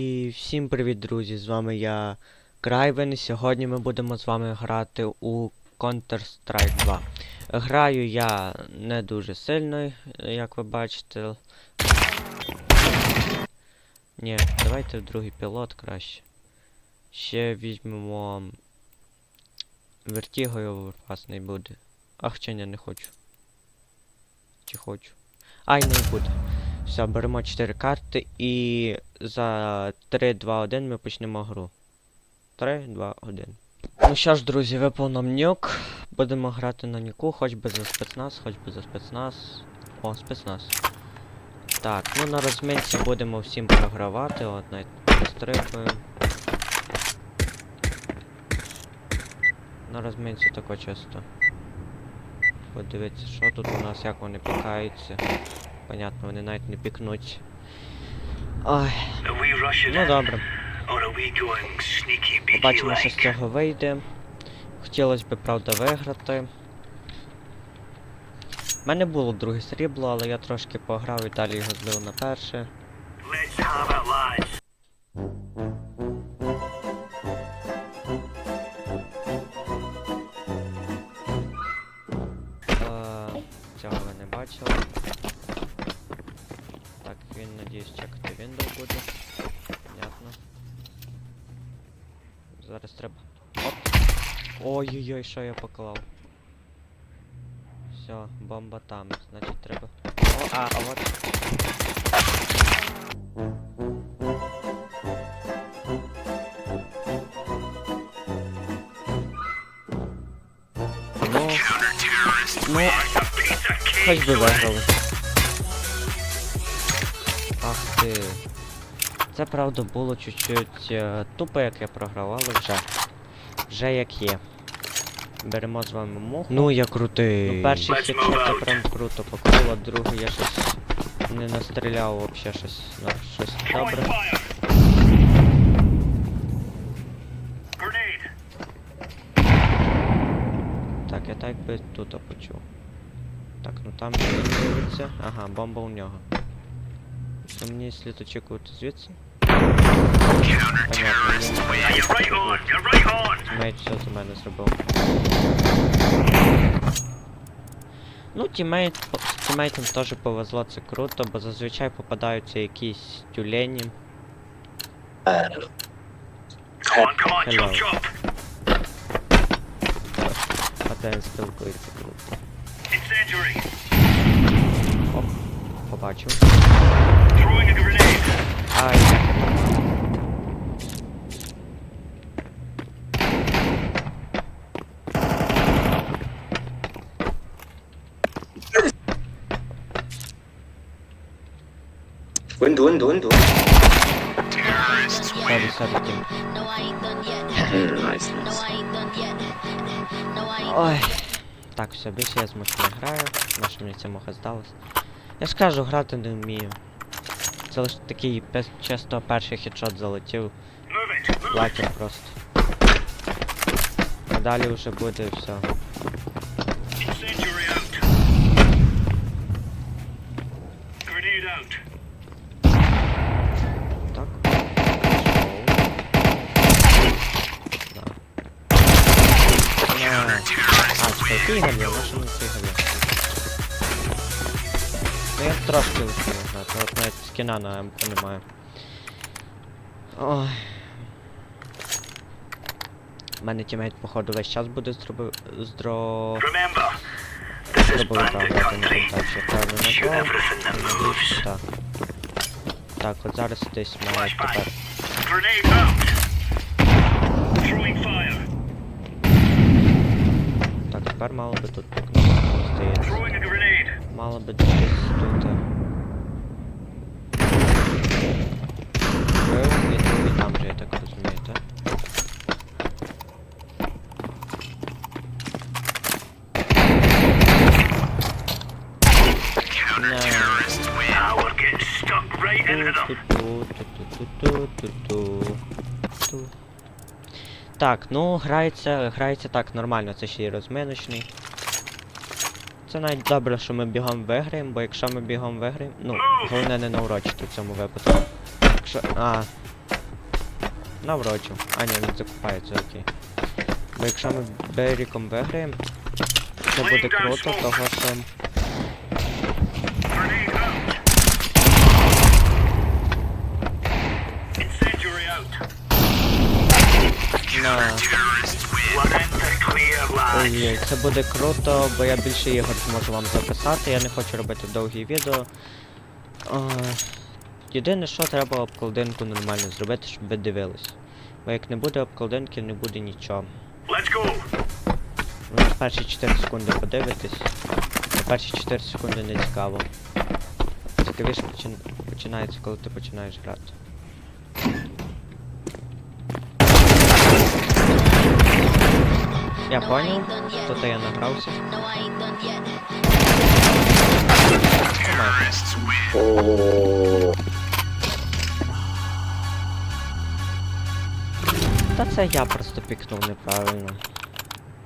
І всім привіт, друзі! З вами я Крайвен. Сьогодні ми будемо з вами грати у Counter-Strike 2. Граю я не дуже сильно, як ви бачите. Ні, давайте в другий пілот краще. Ще візьмемо. Вертіго оверпасний буде. Ах, чи ні, не хочу. Чи хочу. Ай, не буде. Все, беремо 4 карти і за 3, 2, 1 ми почнемо гру. 3, 2, 1. Ну що ж, друзі, випав нам нюк. Будемо грати на нюку, хоч би за спецназ, хоч би за спецназ. О, спецназ. Так, ну на розмінці будемо всім програвати, от навіть пострибуємо. На розмінці тако чисто. Подивіться, що тут у нас, як вони пікаються. Понятно, вони навіть не пікнуть. Ой, ну добре. Побачимо, що з цього вийде. Хотілося б, правда, виграти. У мене було друге срібло, але я трошки пограв і далі його злив на перше. Надіюсь, чекати Windows буде. Понятно. Зараз треба. Ой-ой-ой, що я поклав. Все, бомба там, значить треба. О, а, а от. Ну, ну, хоч би виграли. Це правда було чуть-чуть е, тупо, як я програв, але вже. Вже як є. Беремо з вами муху. Ну я крутий. Ну перший Let's хід це прям круто покрило, другий я щось не настріляв вообще щось на щось добре. Так, я так би тут почув. Так, ну там дивиться. Ага, бомба у нього. Мені слід очікувати звідси. Тімейт все за мене зробив. Ну, тімейт, по- з тімейтом теж повезло, це круто, бо зазвичай попадаються якісь тюлені. Come on, come on, Hello. chop chop. Один спілкується круто. Incendiary. Оп, побачив. Throwing a grenade. Ай. Ain't done yet. No, I ain't Ой. Так, все, більше я з мухи не граю, що мені ця муха здалась. Я ж кажу, грати не вмію. Це лише такий чисто перший хедшот залетів. Лакер просто. А далі вже буде все. Це який гальє? Ну я трошки лише не знаю, от навіть скіна на МК немає. Ой. У мене тімейт, походу, весь час буде зроби... здро... Так, грати правильно. Так. Так, от зараз десь має тепер. Grenade out. Тепер мало би тут. Мало би десь тут. Так, ну грається, грається так нормально, це ще й розминочний. Це навіть добре, що ми бігом виграємо, бо якщо ми бігом виграємо, ну, головне не наурочити в цьому випадку. Якщо. А, Наврочив. А ні, він закупається, окей. Бо якщо ми Беріком виграємо, це буде круто, того що. Grenade out. Incendiary out. На... Ой, це буде круто, бо я більше ігор зможу вам записати, я не хочу робити довгі відео. Єдине, що треба обкладинку нормально зробити, щоб ви дивились. Бо як не буде обкладинки, не буде нічого. Let's go. Ви ж перші 4 секунди подивитесь. На перші 4 секунди не цікаво. Цікавіше почин... починається, коли ти починаєш грати. Я понял, тут я. О, Та це я просто пікнув неправильно.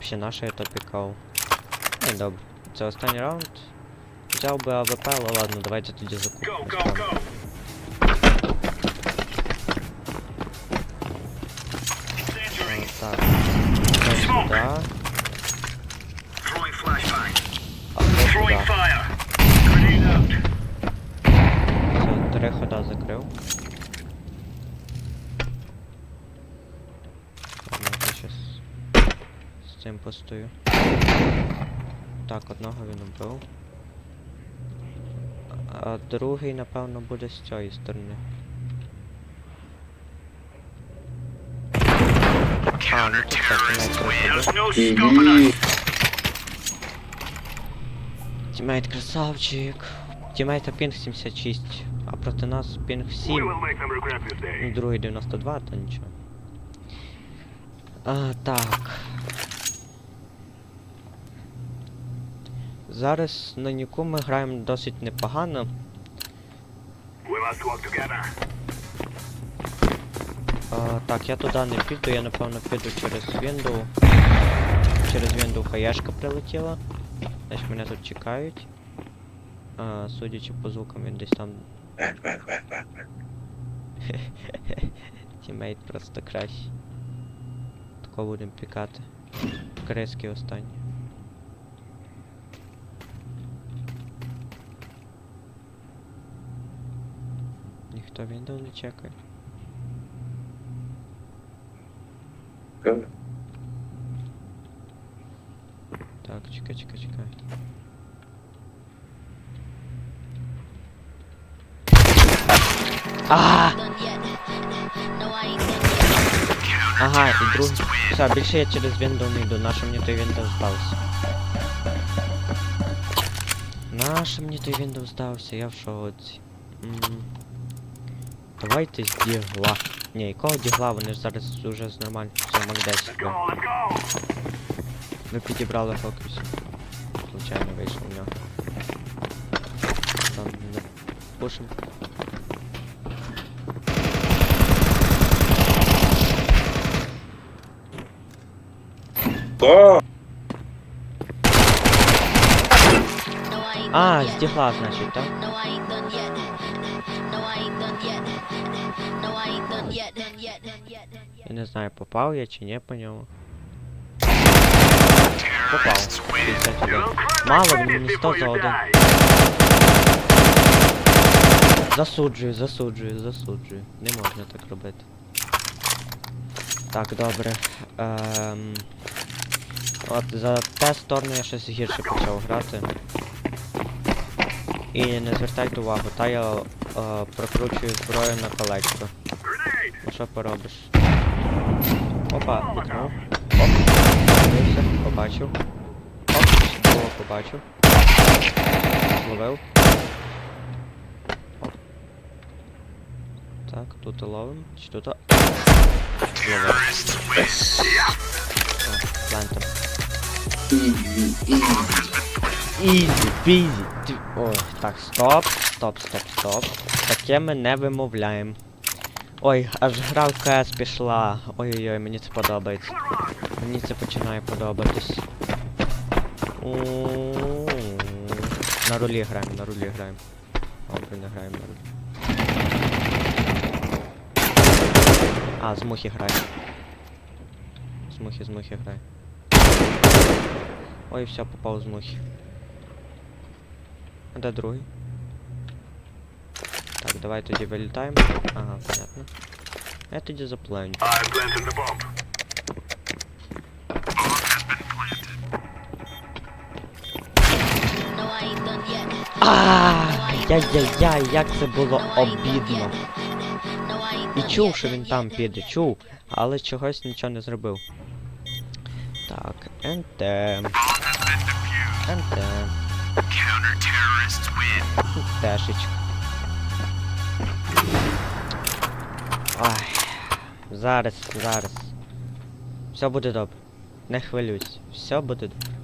Ще наше я то пікав. Ну добре. Це останній раунд. Взяв би АВП, але ладно, давайте тоді закупимо. Три хода закрив. Щас з цим постою. Так, одного він убив. А другий, напевно, буде з цієї сторони. А, ну тут так, тімейт. Тімейт красавчик. Тімейта пінг 76, а проти нас пінг We 7. will make them regret this day. Ну, другий 92, то нічого. А, так. Зараз на Ніку ми граємо досить непогано. А, так, я туди не піду, я напевно піду через Window. Через Window хаєшка прилетіла. Значить мене тут чекають. А, судячи по звукам, він десь там. Тімейт просто кращий. Такого будемо пікати. Крески останні. Ніхто Window не чекає. Так, чекай, чекай, чекай. А! Done yet. No, I ain't done yet. Ага, і другий. Все, більше я через Windows не йду, нащо мені той Windows здався? Нащо мені той Windows здався, я в шоці. М. Давайте з дігла. Ні, якого дігла, вони ж зараз уже з нормально. Все, Мак 10. Let's go, let's go. Ми підібрали фокус. Случайно вийшло в нього. Там не пушим. Yet. Done yet. Done yet. Я не знаю, попав я чи ні по ньому. Попав. 51. Мало, він мені 100 before за. Засуджую, засуджую, засуджую. Не можна так робити. Так, добре. Ем... От за те сторону я щось гірше почав грати. І не звертайте увагу, та я е, прокручую зброю на колечко. Ну що поробиш? Опа, пікнув. Оп, дивився, побачив. Оп, чудово побачив. Зловив. Оп. Так, тут ловим. Чи тут? Зловив. О, ізі. Ізі, пізі. Ти- так, стоп, стоп, стоп, стоп. Таке ми не вимовляємо. Ой, аж гра в КС пішла. Ой-ой-ой, мені це подобається. Мені це починає подобатись. На рулі граємо, на рулі граємо. Добре, не граємо на рулі. А, з мухи грає. З мухи, з мухи грає. Ой, все, попав з мухи. А де другий? Так, давай тоді вилітаємо. Ага, понятно. Я тоді запланю. Яй-яй-яй, як це було обідно. І чув, що він там піде, чув, але чогось нічого не зробив. Так, НТ. Win. Тешечка. Ай. Зараз, зараз. Все буде добре. Не хвилюйся. Все буде добре.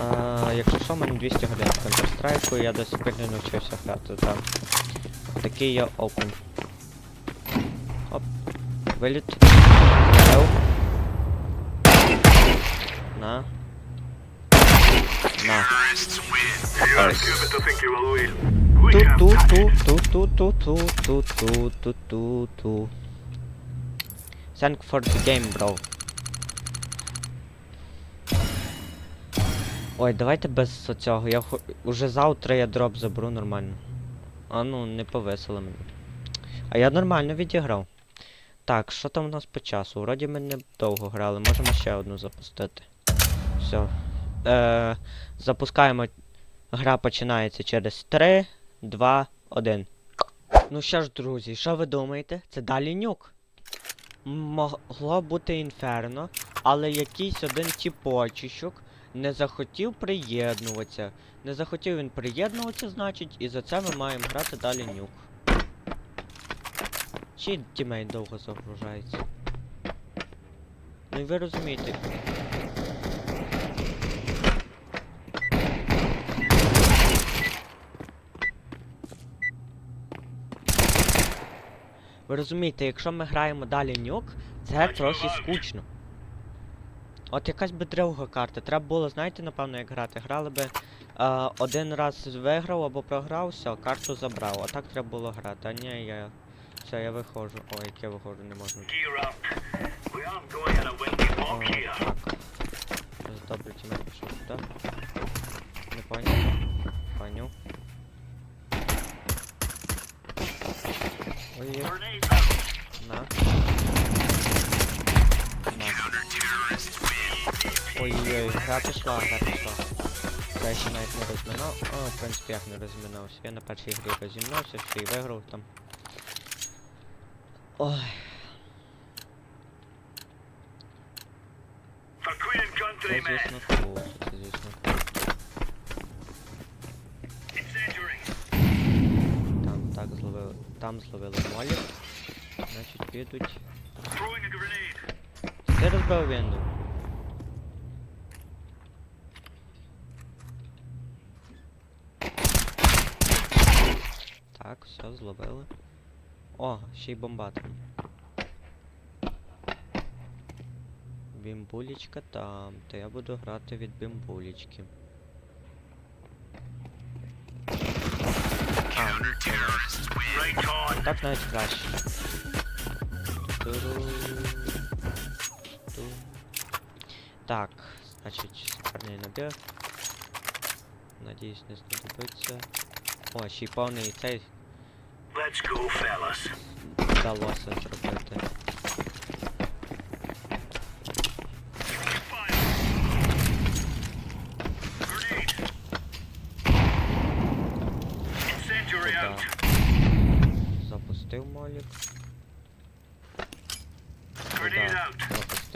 А, якщо що, в мене 200 годин в Counter-Strike, я до сих пір не навчився грати там. Такий я опен. Оп. Виліт. Ту ту ту Thank for the game, bro. Ой, давайте без цього. Я хо... уже завтра я дроп заберу нормально. А ну, не повесело мені. А я нормально відіграв. Так, що там у нас по часу? Вроді ми не довго грали, можемо ще одну запустити. Все. Е, запускаємо. Гра починається через 3, 2, 1. Ну що ж, друзі, що ви думаєте? Це далі нюк. Могло бути інферно, але якийсь один тіпочищук не захотів приєднуватися. Не захотів він приєднуватися, значить, і за це ми маємо грати далі нюк. Чи тімейт довго загружається? Ну і ви розумієте. Ви розумієте, якщо ми граємо далі нюк, це трохи скучно. От якась би друга карта. Треба було, знаєте, напевно, як грати. Грали би е, один раз виграв або програв, все, карту забрав. А так треба було грати. А ні, я. Все, я виходжу. Ой, як я виходжу, не можна. О, так. Добре, пішов сюди. Не поняв. Поняв. Ой-ой, Grenade out. на. На. Ой-ой, гра пішла, гра пішла. Я ще навіть не розминав. О, в принципі, як не розминався. Я на першій грі розімнувся, ще й виграв там. Ой, For Queen це Country, men. звісно круто, це звісно круто. Там зловили молі. Значить підуть. Ти розбив вінду. Так, все, зловили. О, ще й бомбатор. Бімбулечка там, то я буду грати від бімбулечки. А, ну Tak nawet zaś. Так, значит, парни на Г. Надеюсь, не сдобится. О, ще й повний цей. Let's go, fellas. Вдалося зробити.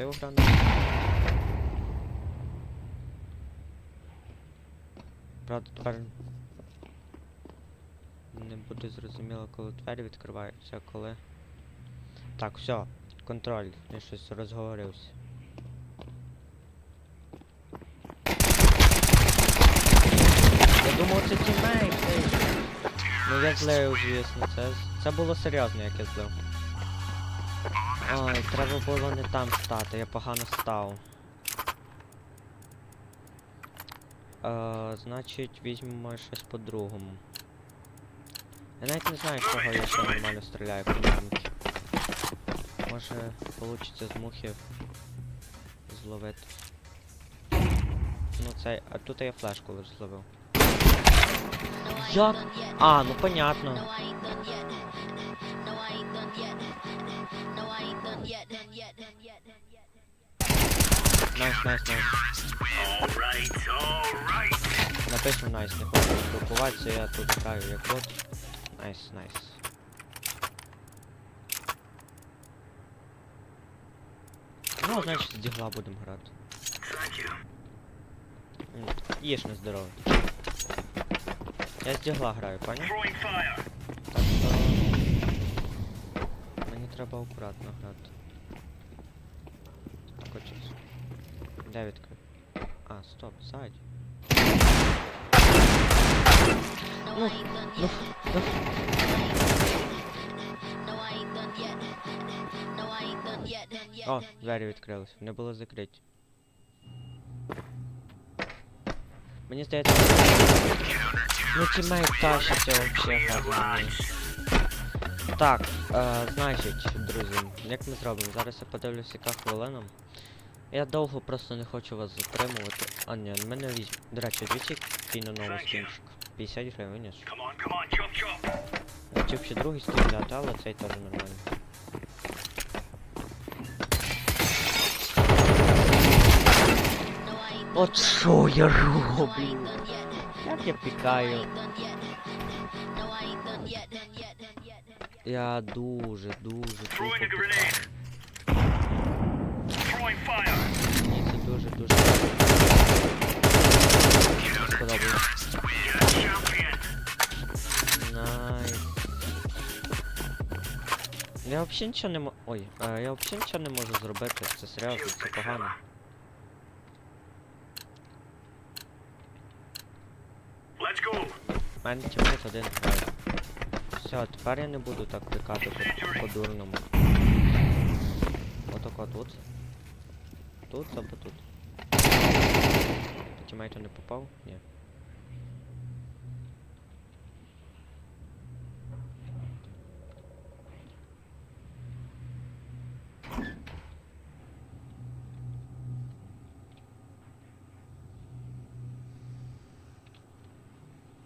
Запустив гранату. Правда, тепер не буде зрозуміло, коли двері відкриваються, коли. Так, все, контроль, я щось розговорився. Я думав, це тімейт. ей. Ну я злив, звісно, це, це було серйозно, як я злив. Ой, треба було не там стати, я погано став. Е, значить, візьмемо щось по-другому. Я навіть не знаю, з чого я ще нормально стріляю по динаміки. Може, получиться з мухи зловити. Ну це. А тут я флешку зловив. Як? А, ну понятно. Yet. Done yet. Done yet. Найс, найс, найс. Напишу найс, не хочу спілкуватися, я тут граю як бот. Найс, найс. Ну, значить, з дігла будемо грати. Їж не здоровий. Я з дігла граю, поняв? Треба акуратно грати. Так, от щас. Де відкрив? А, стоп, ззаді. No, Ну, I ain't done ну, yet. ну. No, I ain't done yet. No, I ain't done yet. Done yet. О, Done yet. двері відкрились. Вони були закриті. Мені здається... Ну тімейт тащиться вообще гарно. Так, е, значить, друзі, як ми зробимо? Зараз я подивлюсь, яка хвилина. Я довго просто не хочу вас затримувати. А ні, в мене візь... До речі, двічі який на новий скінчик. 50 гривень. Я хотів ще другий скін але цей теж нормально. От що я роблю? Як я пікаю? Я дуже, дуже. Мені це дуже, дуже сподобалось. Найс. Я взагалі нічого не мо... Ой, е, я взагалі нічого не можу зробити. Це серйозно, це погано. Let's go. Мене тімейт один грає. Все, тепер я не буду так по- по-дурному. Отако тут. Тут або тут. По тімейту не попав? Ні.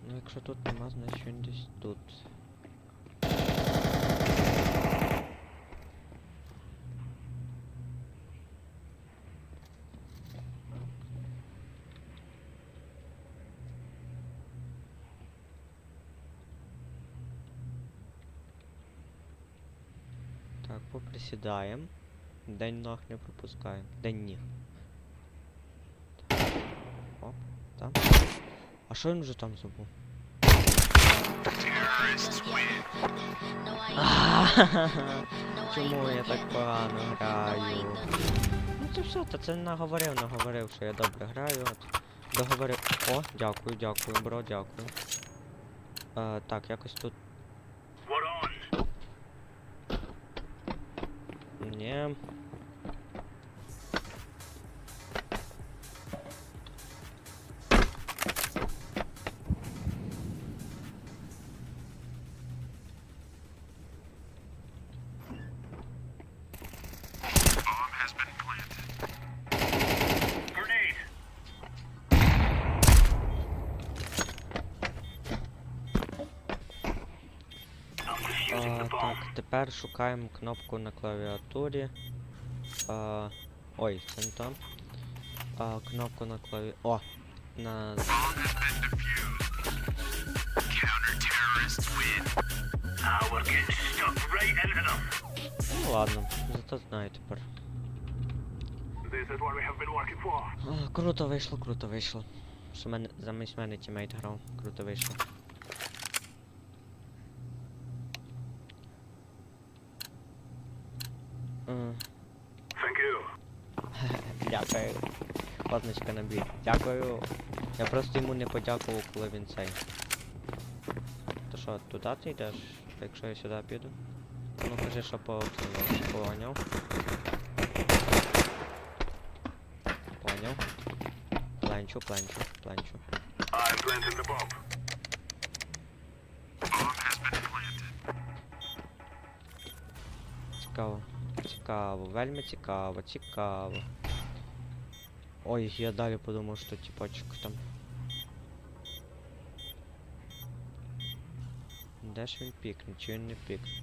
Ну якщо тут нема, значить він десь тут. Так, поприсідаємо. День ног не пропускаємо. День ніг. Оп, там. А що він вже там забув? Чому я так погано граю? Ну це все, та це наговорив, наговорив, що я добре граю. От. Договорив. О, дякую, дякую, бро, дякую. Е, так, якось тут. Ні. Так, тепер шукаємо кнопку на клавіатурі. А, ой, це не то. А, кнопку на клаві... О! На... Ну ладно, зато знаю тепер. Круто вийшло, круто вийшло. Що мене замість мене тімейт грав. Круто вийшло. Дякую. Ладночка набій. Дякую. Я просто йому не подякував, коли він цей. То що, туди ти йдеш? Якщо я сюди піду? Ну кажи, що по поняв. Поняв. планчу, пленчу, пленчу. Цікаво. Цікаво, вельми цікаво, цікаво. Ой, я далі подумав, що типочок там. Де ж він пікне, чи він не пікне?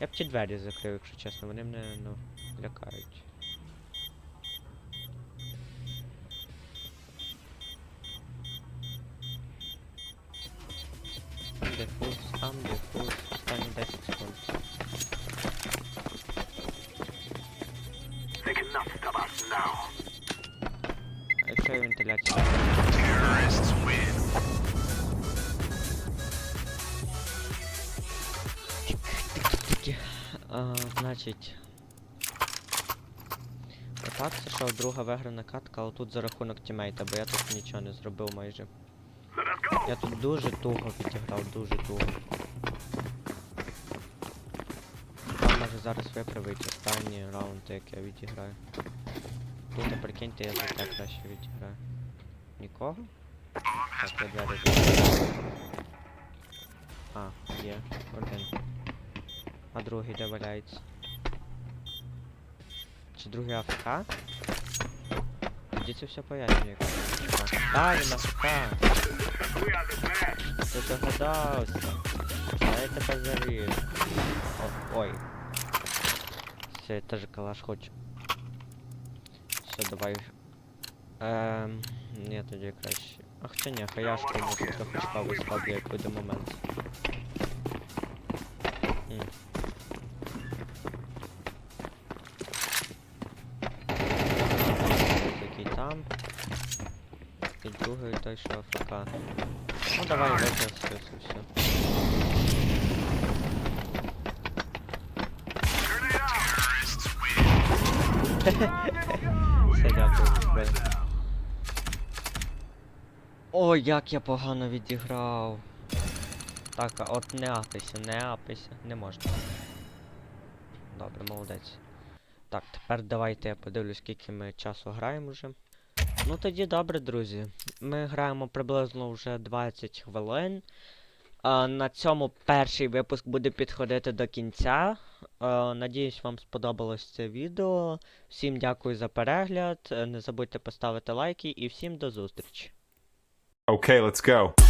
Я б ті двері закрив, якщо чесно, вони мене, ну, лякають. Значить. Отак, це що друга виграна катка, але тут за рахунок тімейта, бо я тут нічого не зробив майже. Я тут дуже туго відіграв, дуже туго. Там може зараз виправить останні раунди, як я відіграю. Тут, прикиньте, я за те краще відіграю. Нікого? Так, я двері. А, є, один. А другий де валяється? Чи другий АФК? Тоді це все пояснює. А, він АФК! We are the best. Ти догадався. А я тебе заріжу. О, ой. Все, я теж калаш хочу. Все, давай. Ем, ні, тоді краще. А хоча ні, хаяшку може трохи цікаво складу, як буде момент. Витягнемо все, все, дякую. Ой, як я погано відіграв. Так, а от не апайся, не апайся, не можна. Добре, молодець. Так, тепер давайте я подивлюсь, скільки ми часу граємо вже. Ну тоді добре, друзі. Ми граємо приблизно вже 20 хвилин. А, на цьому перший випуск буде підходити до кінця. А, надіюсь, вам сподобалось це відео. Всім дякую за перегляд. Не забудьте поставити лайки і всім до зустрічі. Okay, let's go.